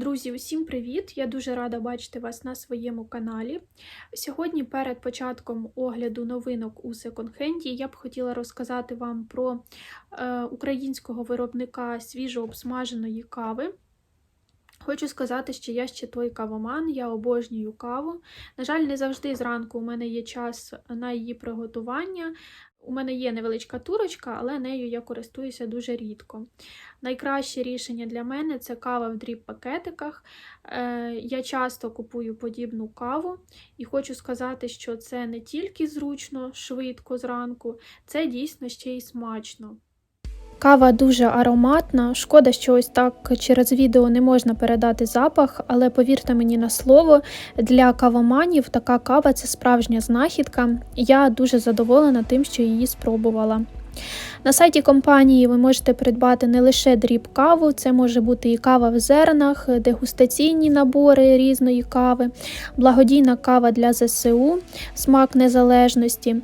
Друзі, усім привіт! Я дуже рада бачити вас на своєму каналі. Сьогодні, перед початком огляду новинок у секонд-хенді, я б хотіла розказати вам про е, українського виробника свіжо обсмаженої кави. Хочу сказати, що я ще той кавоман, я обожнюю каву. На жаль, не завжди зранку у мене є час на її приготування. У мене є невеличка турочка, але нею я користуюся дуже рідко. Найкраще рішення для мене це кава в дріб-пакетиках. Е, Я часто купую подібну каву і хочу сказати, що це не тільки зручно, швидко зранку, це дійсно ще й смачно. Кава дуже ароматна. Шкода, що ось так через відео не можна передати запах, але повірте мені на слово, для кавоманів така кава це справжня знахідка. Я дуже задоволена тим, що її спробувала. На сайті компанії ви можете придбати не лише дріб каву, це може бути і кава в зернах, дегустаційні набори різної кави, благодійна кава для ЗСУ, смак незалежності.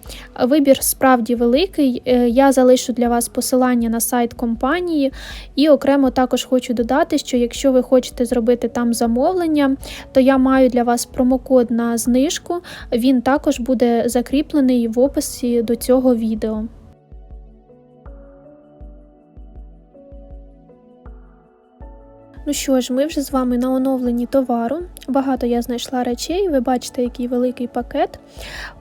Вибір справді великий. Е, я залишу для вас посилання на сайт компанії, і окремо також хочу додати, що якщо ви хочете зробити там замовлення, то я маю для вас промокод на знижку. Він також буде закріплений в описі до цього відео. Ну що ж, ми вже з вами на оновленні товару. Багато я знайшла речей, ви бачите, який великий пакет.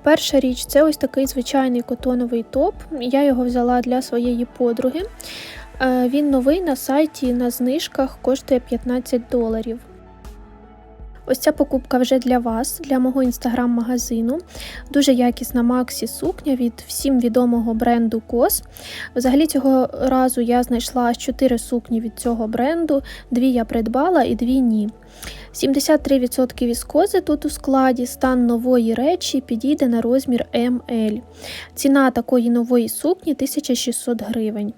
Перша річ це ось такий звичайний котоновий топ. Я його взяла для своєї подруги. Е, він новий на сайті на знижках коштує 15 доларів. Ось ця покупка вже для вас, для мого інстаграм-магазину. Дуже якісна Максі сукня від всім відомого бренду COS. Взагалі, цього разу я знайшла 4 сукні від цього бренду, дві я придбала і дві ні. 73% віскози тут у складі, стан нової речі підійде на розмір ML. Ціна такої нової сукні 1600 гривень.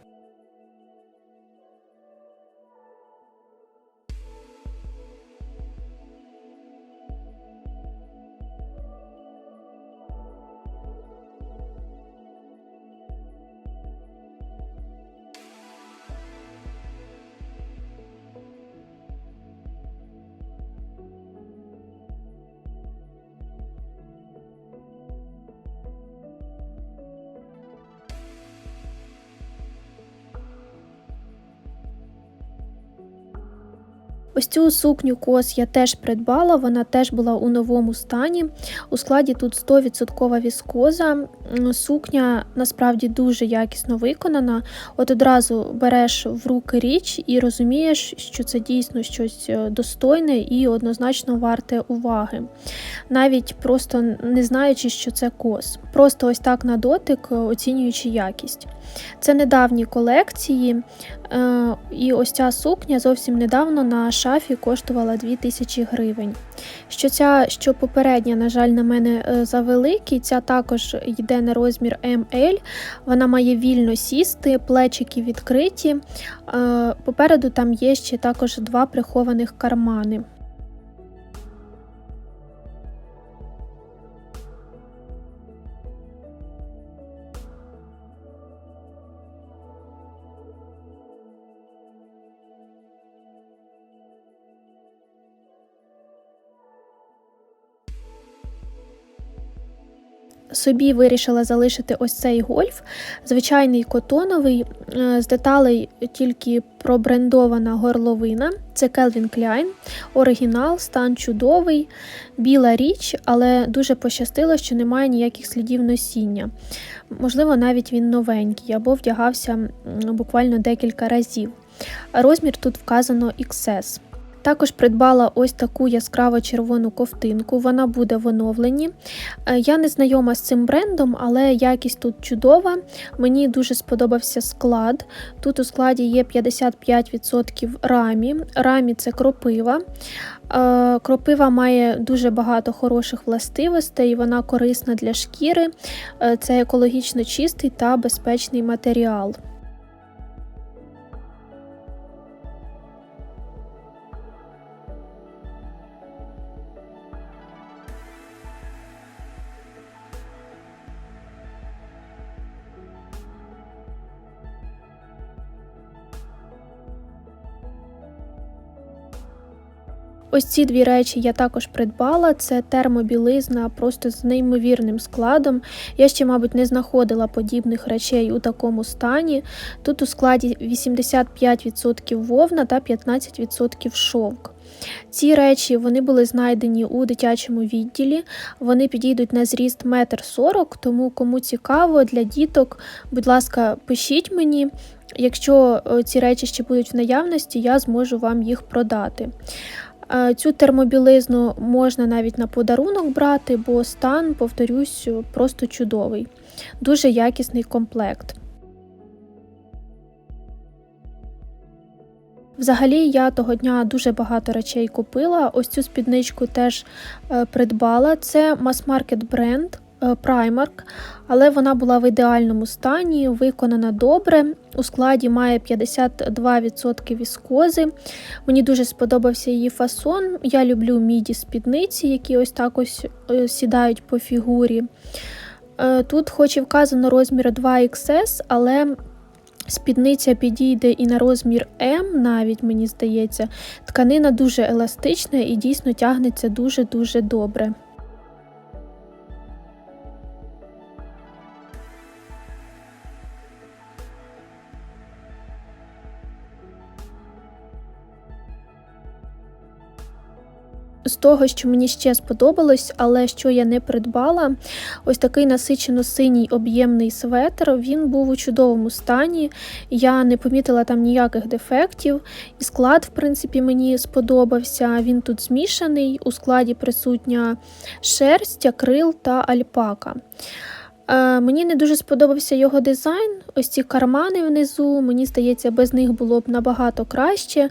Цю сукню кос я теж придбала, вона теж була у новому стані. У складі тут 100% віскоза. Сукня насправді дуже якісно виконана. От одразу береш в руки річ і розумієш, що це дійсно щось е, достойне і однозначно варте уваги. Навіть просто не знаючи, що це кос. Просто ось так на дотик, оцінюючи якість. Це недавні колекції, е, і ось ця сукня зовсім недавно на шафі коштувала 2000 гривень. Що ця, що попередня, на жаль, на мене е, завеликий, ця також йде на розмір ML, вона має вільно сісти, плечики відкриті. Е, попереду там є ще також два прихованих кармани. Собі вирішила залишити ось цей гольф, звичайний котоновий, е, з деталей тільки пробрендована горловина. Це Calvin Klein, оригінал, стан чудовий, біла річ, але дуже пощастило, що немає ніяких слідів носіння. Можливо, навіть він новенький або вдягався буквально декілька разів. Розмір тут вказано XS. Також придбала ось таку яскраво червону ковтинку, вона буде в оновленні. Е, я не знайома з цим брендом, але якість тут чудова. Мені дуже сподобався склад. Тут у складі є 55% рамі. Рамі це кропива. Е, кропива має дуже багато хороших властивостей, вона корисна для шкіри, е, це екологічно чистий та безпечний матеріал. Ось ці дві речі я також придбала. Це термобілизна просто з неймовірним складом. Я ще, мабуть, не знаходила подібних речей у такому стані. Тут у складі 85% вовна та 15% шовк. Ці речі вони були знайдені у дитячому відділі, вони підійдуть на зріст 1,40 м, тому кому цікаво для діток, будь ласка, пишіть мені. Якщо е, ці речі ще будуть в наявності, я зможу вам їх продати. Е, цю термобілизну можна навіть на подарунок брати, бо стан, повторюсь, просто чудовий, дуже якісний комплект. Взагалі, я того дня дуже багато речей купила. Ось цю спідничку теж е, придбала. Це мас-маркет бренд Primark, але вона була в ідеальному стані, виконана добре. У складі має 52% віскози. Мені дуже сподобався її фасон. Я люблю міді спідниці, які ось так ось е, сідають по фігурі. Е, тут, хоч і вказано розмір 2XS, але Спідниця підійде і на розмір М, навіть мені здається, тканина дуже еластична і дійсно тягнеться дуже-дуже добре. Того, що мені ще сподобалось, але що я не придбала, ось такий насичено-синій об'ємний светр. Він був у чудовому стані. Я не помітила там ніяких дефектів. І склад, в принципі, мені сподобався. Він тут змішаний, у складі присутня шерсть, акрил та альпака. Е, мені не дуже сподобався його дизайн. Ось ці кармани внизу, мені здається, без них було б набагато краще.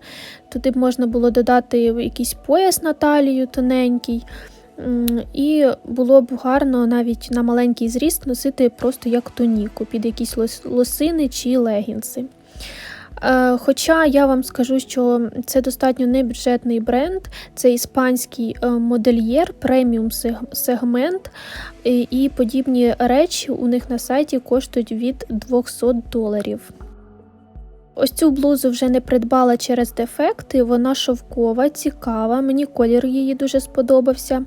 Туди б можна було додати якийсь пояс на талію тоненький. І було б гарно навіть на маленький зріст носити просто як тоніку під якісь лосини чи легінси. Е, хоча я вам скажу, що це достатньо небюджетний бренд, це іспанський е, модельєр, преміум сегмент, і подібні речі у них на сайті коштують від 200 доларів. Ось цю блузу вже не придбала через дефекти, вона шовкова, цікава, мені колір її дуже сподобався,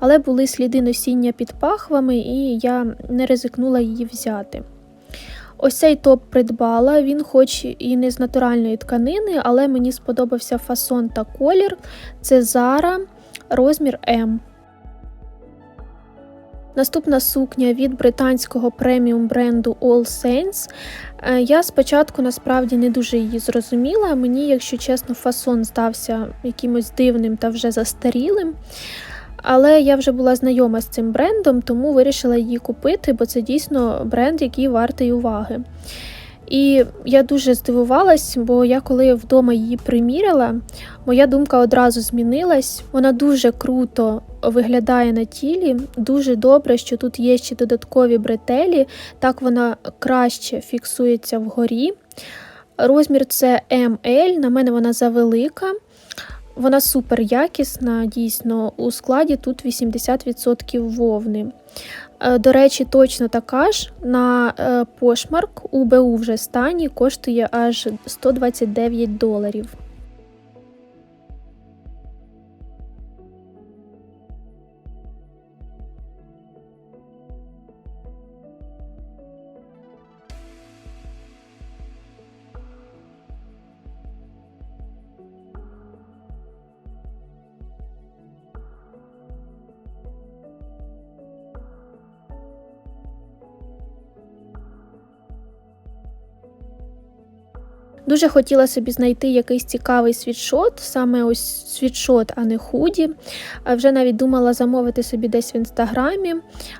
але були сліди носіння під пахвами, і я не ризикнула її взяти. Ось цей топ придбала, він хоч і не з натуральної тканини, але мені сподобався фасон та колір. Це Zara, розмір М. Наступна сукня від британського преміум бренду All Saints. Е, я спочатку насправді не дуже її зрозуміла. Мені, якщо чесно, фасон здався якимось дивним та вже застарілим. Але я вже була знайома з цим брендом, тому вирішила її купити, бо це дійсно бренд, який вартий уваги. І я дуже здивувалась, бо я коли вдома її приміряла, моя думка одразу змінилась. Вона дуже круто виглядає на тілі, дуже добре, що тут є ще додаткові бретелі, так вона краще фіксується вгорі. Розмір це ML, на мене вона завелика. Вона супер якісна, дійсно, у складі тут 80% вовни. Е, до речі, точно така ж на е, пошмарк у БУ вже стані коштує аж 129 доларів. Дуже хотіла собі знайти якийсь цікавий світшот, саме ось світшот, а не худі. Вже навіть думала замовити собі десь в інстаграмі,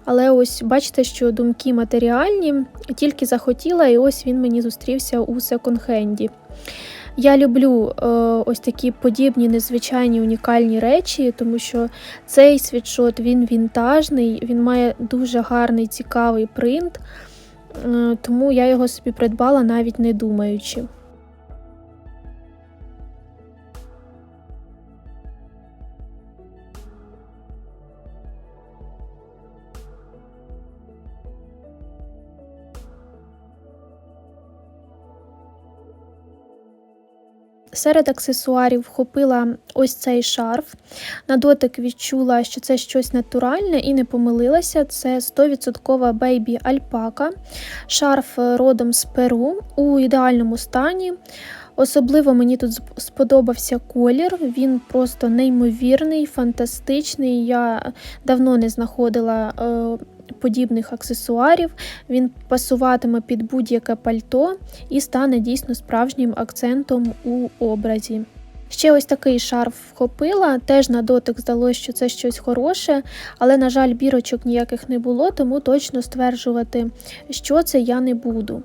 але ось бачите, що думки матеріальні, тільки захотіла, і ось він мені зустрівся у секонд-хенді. Я люблю е, ось такі подібні незвичайні унікальні речі, тому що цей світшот він вінтажний, він має дуже гарний цікавий принт, е, тому я його собі придбала навіть не думаючи. Серед аксесуарів вхопила ось цей шарф. На дотик відчула, що це щось натуральне і не помилилася. Це 100% бейбі альпака. Шарф родом з Перу у ідеальному стані. Особливо мені тут сподобався колір, він просто неймовірний, фантастичний. Я давно не знаходила е, подібних аксесуарів. Він пасуватиме під будь-яке пальто і стане дійсно справжнім акцентом у образі. Ще ось такий шарф вхопила, теж на дотик здалося, що це щось хороше, але, на жаль, бірочок ніяких не було, тому точно стверджувати, що це я не буду.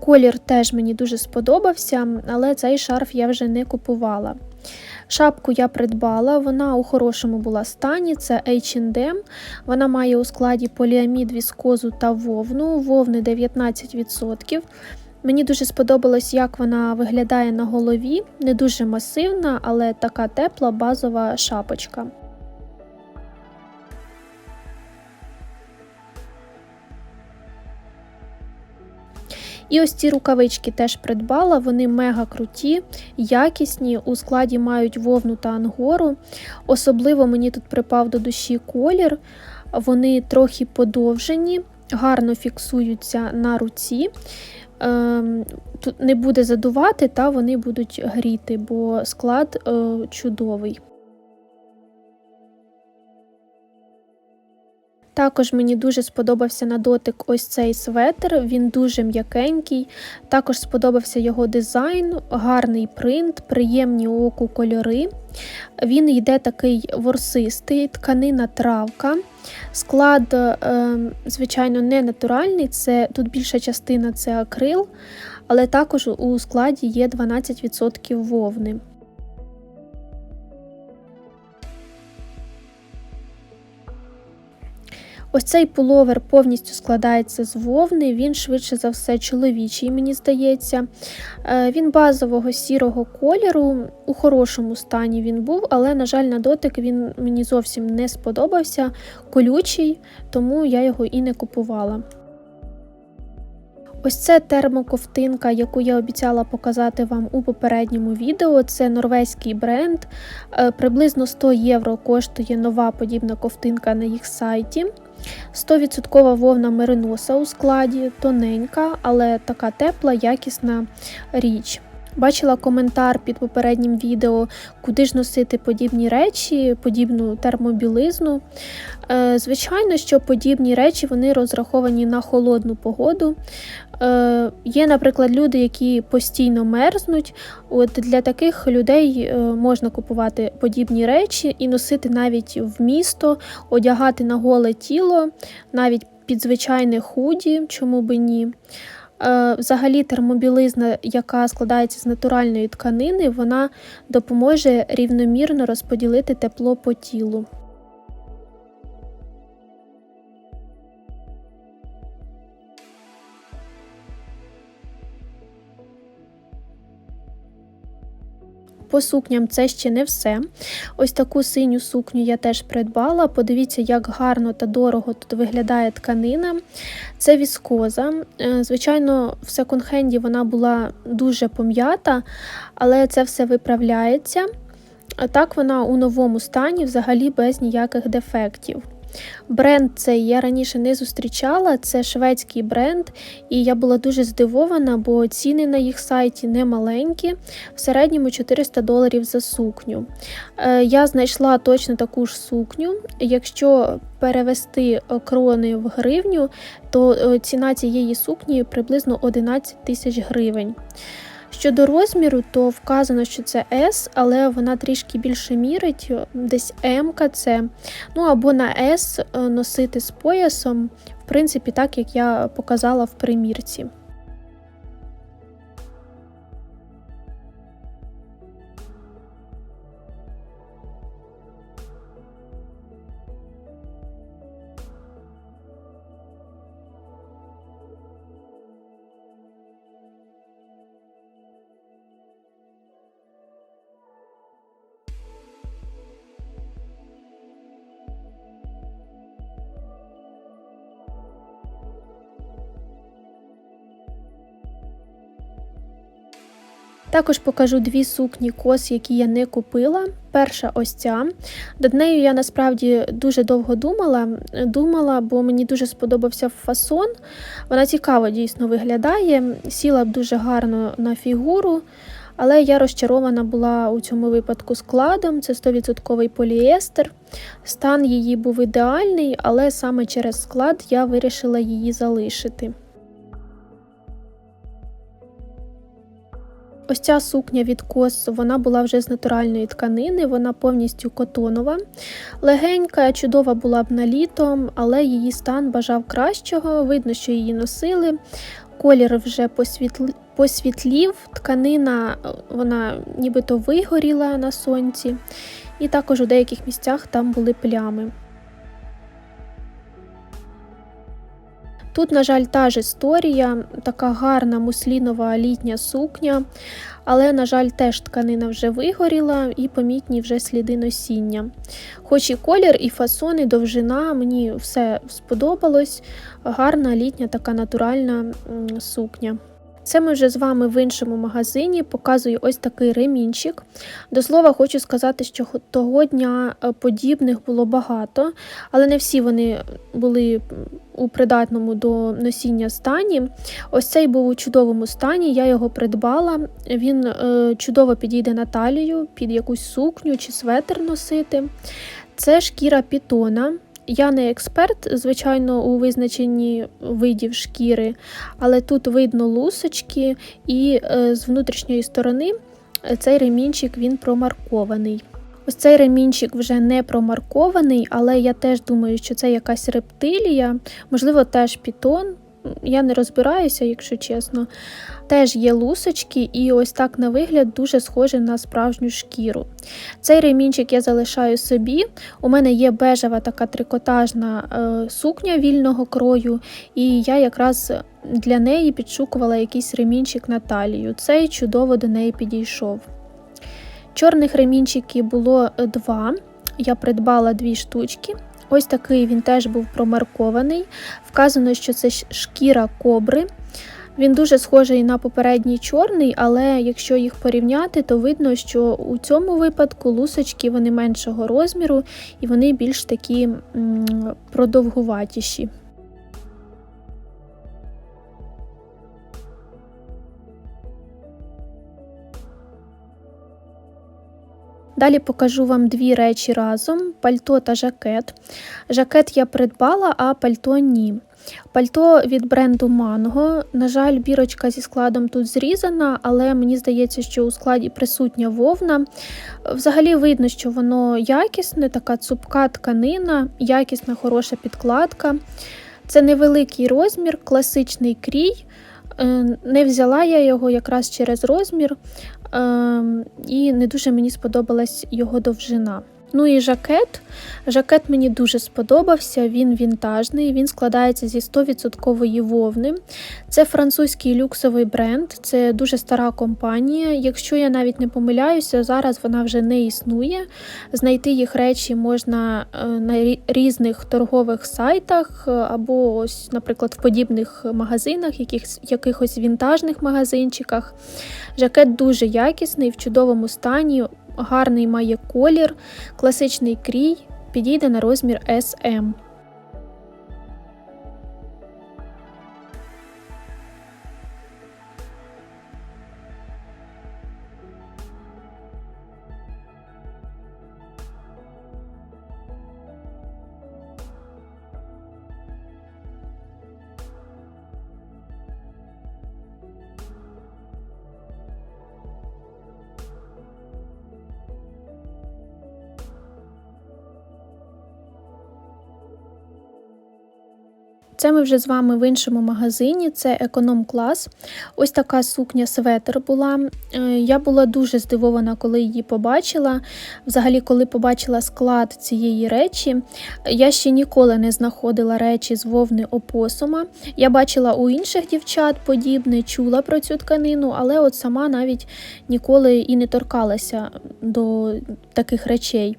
Колір теж мені дуже сподобався, але цей шарф я вже не купувала. Шапку я придбала, вона у хорошому була стані, це H&M. Вона має у складі поліамід, віскозу та вовну, вовни 19%. Мені дуже сподобалось, як вона виглядає на голові. Не дуже масивна, але така тепла базова шапочка. І ось ці рукавички теж придбала, вони мега круті, якісні, у складі мають вовну та ангору. Особливо мені тут припав до душі колір, вони трохи подовжені, гарно фіксуються на руці. Ем, тут не буде задувати, та вони будуть гріти, бо склад е, чудовий. Також мені дуже сподобався на дотик ось цей светр, він дуже м'якенький. Також сподобався його дизайн, гарний принт, приємні оку кольори. Він йде такий ворсистий, тканина травка. Склад, е, звичайно, не натуральний, це тут більша частина це акрил, але також у складі є 12% вовни. Ось цей пуловер повністю складається з вовни, він швидше за все чоловічий, мені здається. Е, він базового сірого кольору, у хорошому стані він був, але, на жаль, на дотик він мені зовсім не сподобався, колючий, тому я його і не купувала. Ось це термоковтинка, яку я обіцяла показати вам у попередньому відео. Це норвезький бренд. Е, приблизно 100 євро коштує нова подібна ковтинка на їх сайті. 100% вовна мериноса у складі, тоненька, але така тепла, якісна річ. Бачила коментар під попереднім відео, куди ж носити подібні речі, подібну термобілизну. Е, звичайно, що подібні речі вони розраховані на холодну погоду. Е, є, наприклад, люди, які постійно мерзнуть. От Для таких людей е, можна купувати подібні речі і носити навіть в місто, одягати на голе тіло, навіть під звичайне худі, чому би ні. Е, взагалі, термобілизна, яка складається з натуральної тканини, вона допоможе рівномірно розподілити тепло по тілу. По сукням це ще не все. Ось таку синю сукню я теж придбала. Подивіться, як гарно та дорого тут виглядає тканина. Це віскоза. Е, звичайно, в секонд-хенді вона була дуже пом'ята, але це все виправляється. А так вона у новому стані взагалі без ніяких дефектів. Бренд цей я раніше не зустрічала, це шведський бренд, і я була дуже здивована, бо ціни на їх сайті не маленькі, в середньому 400 доларів за сукню. Е, я знайшла точно таку ж сукню. Якщо перевести крони в гривню, то е, ціна цієї сукні приблизно 11 тисяч гривень. Щодо розміру, то вказано, що це S, але вона трішки більше мірить, десь М це. Ну або на S е, носити з поясом, в принципі, так як я показала в примірці. Також покажу дві сукні кос, які я не купила. Перша ось ця. Над нею я насправді дуже довго думала, думала, бо мені дуже сподобався фасон. Вона цікаво дійсно виглядає, сіла б дуже гарно на фігуру. Але я розчарована була у цьому випадку складом. Це 100% поліестер. Стан її був ідеальний, але саме через склад я вирішила її залишити. Ось ця сукня від кос, вона була вже з натуральної тканини, вона повністю котонова. Легенька, чудова була б на літо, але її стан бажав кращого. Видно, що її носили. Колір вже посвітл... посвітлів, тканина вона нібито вигоріла на сонці, і також у деяких місцях там були плями. Тут, на жаль, та ж історія, така гарна муслінова літня сукня, але, на жаль, теж тканина вже вигоріла і помітні вже сліди носіння. Хоч і колір, і фасон, і довжина, мені все сподобалось. Гарна літня така натуральна сукня. Це ми вже з вами в іншому магазині. Показую ось такий ремінчик. До слова, хочу сказати, що того дня е, подібних було багато, але не всі вони були у придатному до носіння стані. Ось цей був у чудовому стані, я його придбала. Він е, чудово підійде на талію, під якусь сукню чи светр носити. Це шкіра пітона. Я не експерт, звичайно, у визначенні видів шкіри, але тут видно лусочки, і е, з внутрішньої сторони е, цей ремінчик він промаркований. Ось цей ремінчик вже не промаркований, але я теж думаю, що це якась рептилія, можливо, теж пітон. Я не розбираюся, якщо чесно. Теж є лусочки, і ось так на вигляд дуже схоже на справжню шкіру. Цей ремінчик я залишаю собі. У мене є бежева така трикотажна е, сукня вільного крою, і я якраз для неї підшукувала якийсь ремінчик на талію. Цей чудово до неї підійшов. Чорних ремінчиків було два. Я придбала дві штучки. Ось такий він теж був промаркований. Вказано, що це шкіра кобри. Він дуже схожий на попередній чорний, але якщо їх порівняти, то видно, що у цьому випадку лусочки вони меншого розміру і вони більш такі продовгуватіші. Далі покажу вам дві речі разом: пальто та жакет. Жакет я придбала, а пальто ні. Пальто від бренду Mango. На жаль, бірочка зі складом тут зрізана, але мені здається, що у складі присутня вовна. Взагалі видно, що воно якісне, така цупка тканина, якісна, хороша підкладка. Це невеликий розмір, класичний крій. Е, не взяла я його якраз через розмір, і не дуже мені сподобалась його довжина. Ну і жакет. Жакет мені дуже сподобався, він вінтажний, він складається зі 100% вовни. Це французький люксовий бренд, це дуже стара компанія. Якщо я навіть не помиляюся, зараз вона вже не існує. Знайти їх речі можна е, на різних торгових сайтах, е, або, ось, наприклад, в подібних магазинах, якихось, якихось вінтажних магазинчиках. Жакет дуже якісний, в чудовому стані гарний має колір, класичний крій, підійде на розмір SM. Це ми вже з вами в іншому магазині, це економ-клас. Ось така сукня светр була. Е, я була дуже здивована, коли її побачила. Взагалі, коли побачила склад цієї речі, я ще ніколи не знаходила речі з вовни опосума. Я бачила у інших дівчат подібне, чула про цю тканину, але от сама навіть ніколи і не торкалася до таких речей.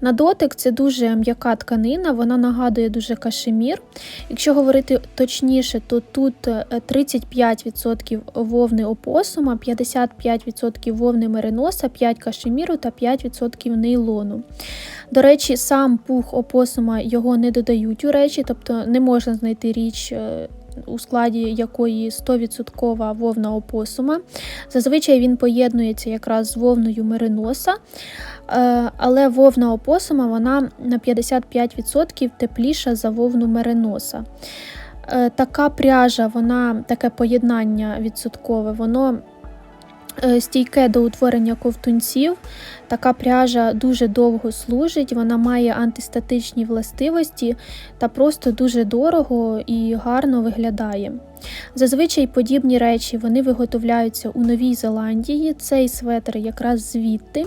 На дотик це дуже м'яка тканина, вона нагадує дуже кашемір. Якщо говорити точніше, то тут е, 35% вовни опосума, 55% вовни мериноса, 5 кашеміру та 5% нейлону. До речі, сам пух опосума його не додають у речі, тобто не можна знайти річ. У складі якої 100% вовна опосума. Зазвичай він поєднується якраз з вовною мериноса, Е, але вовна опосума вона на 55% тепліша за вовну мериноса. Е, Така пряжа, вона таке поєднання відсоткове, воно стійке до утворення ковтунців. Така пряжа дуже довго служить, вона має антистатичні властивості та просто дуже дорого і гарно виглядає. Зазвичай подібні речі вони виготовляються у Новій Зеландії. Цей светр якраз звідти.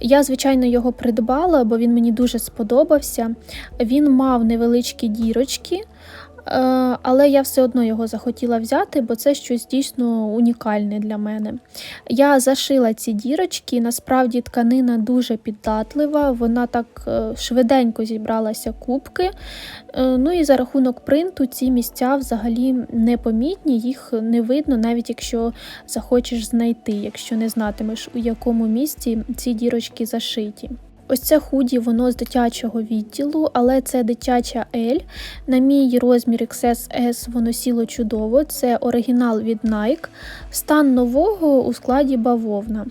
Я, звичайно, його придбала, бо він мені дуже сподобався. Він мав невеличкі дірочки, е, але я все одно його захотіла взяти, бо це щось дійсно унікальне для мене. Я зашила ці дірочки, насправді тканина дуже піддатлива, вона так е, швиденько зібралася кубки. Е, Ну і за рахунок принту ці місця взагалі непомітні, їх не видно, навіть якщо захочеш знайти, якщо не знатимеш, у якому місці ці дірочки зашиті. Ось це худі, воно з дитячого відділу, але це дитяча L. На мій розмір XS воно сіло чудово. Це оригінал від Nike. Стан нового у складі бавовна.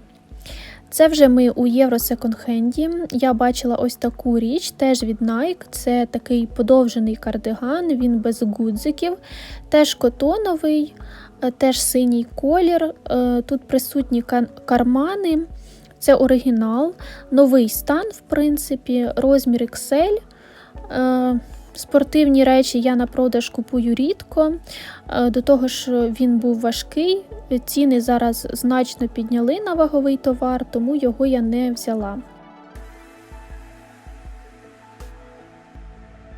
Це вже ми у Євро секонд-хенді. Я бачила ось таку річ, теж від Nike. Це такий подовжений кардиган, він без гудзиків, теж котоновий, е, теж синій колір. Е, Тут присутні кармани. Це оригінал, новий стан, в принципі, розмір XL. Е, Спортивні речі я на продаж купую рідко. Е, До того ж, він був важкий. Ціни зараз значно підняли на ваговий товар, тому його я не взяла.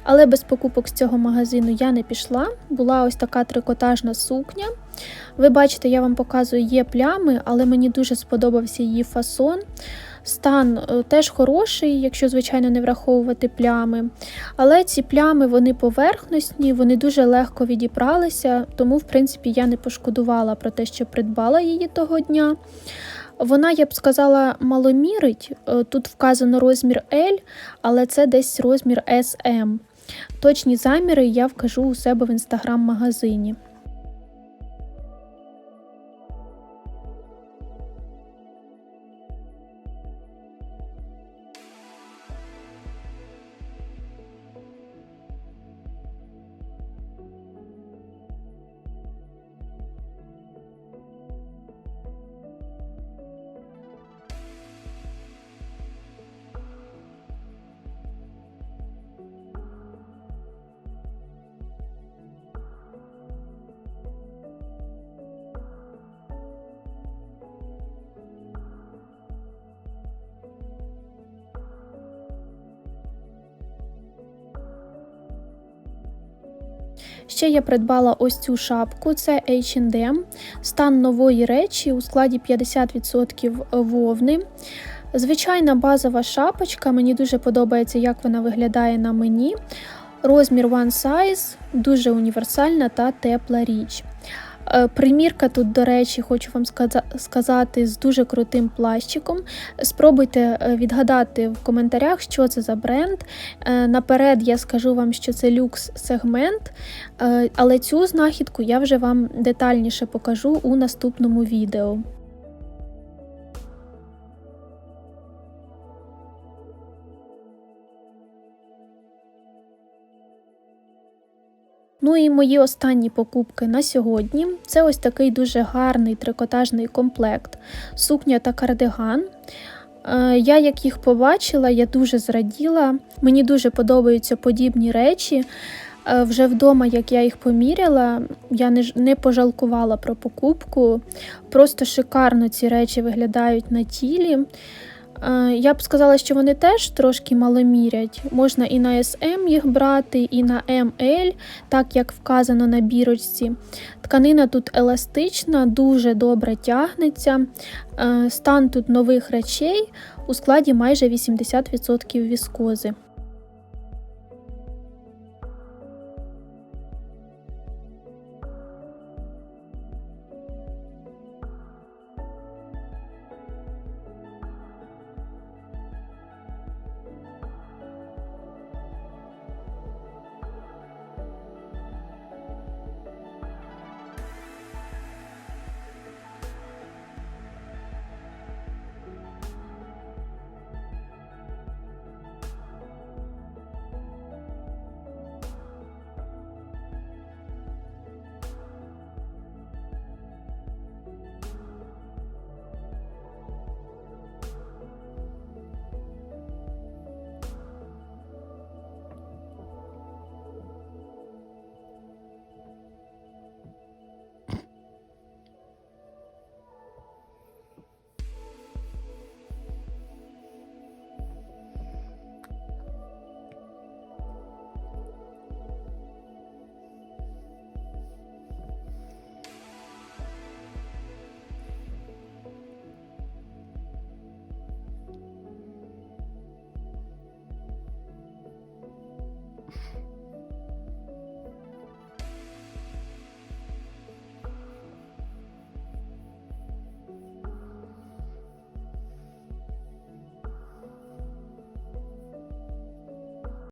Але без покупок з цього магазину я не пішла. Була ось така трикотажна сукня. Ви бачите, я вам показую, є плями, але мені дуже сподобався її фасон. Стан е, теж хороший, якщо, звичайно, не враховувати плями. Але ці плями вони поверхностні, вони дуже легко відібралися, тому, в принципі, я не пошкодувала про те, що придбала її того дня. Вона, я б сказала, маломірить. Е, Тут вказано розмір L, але це десь розмір SM. Точні заміри я вкажу у себе в інстаграм-магазині. Ще я придбала ось цю шапку, це H&M, стан нової речі у складі 50% вовни. Звичайна базова шапочка, мені дуже подобається, як вона виглядає на мені. Розмір one size, дуже універсальна та тепла річ. Е, Примірка тут, до речі, хочу вам сказати, з дуже крутим плащиком. Спробуйте е, відгадати в коментарях, що це за бренд. Е, Наперед я скажу вам, що це люкс-сегмент, але цю знахідку я вже вам детальніше покажу у наступному відео. Ну і мої останні покупки на сьогодні. Це ось такий дуже гарний трикотажний комплект, сукня та кардиган. Е, Я як їх побачила, я дуже зраділа. Мені дуже подобаються подібні речі. Е, Вже вдома, як я їх поміряла, я не, не пожалкувала про покупку. Просто шикарно ці речі виглядають на тілі. Е, Я б сказала, що вони теж трошки маломірять. Можна і на SM їх брати, і на ML, так як вказано на бірочці. Тканина тут еластична, дуже добре тягнеться. Е, Стан тут нових речей у складі майже 80% віскози.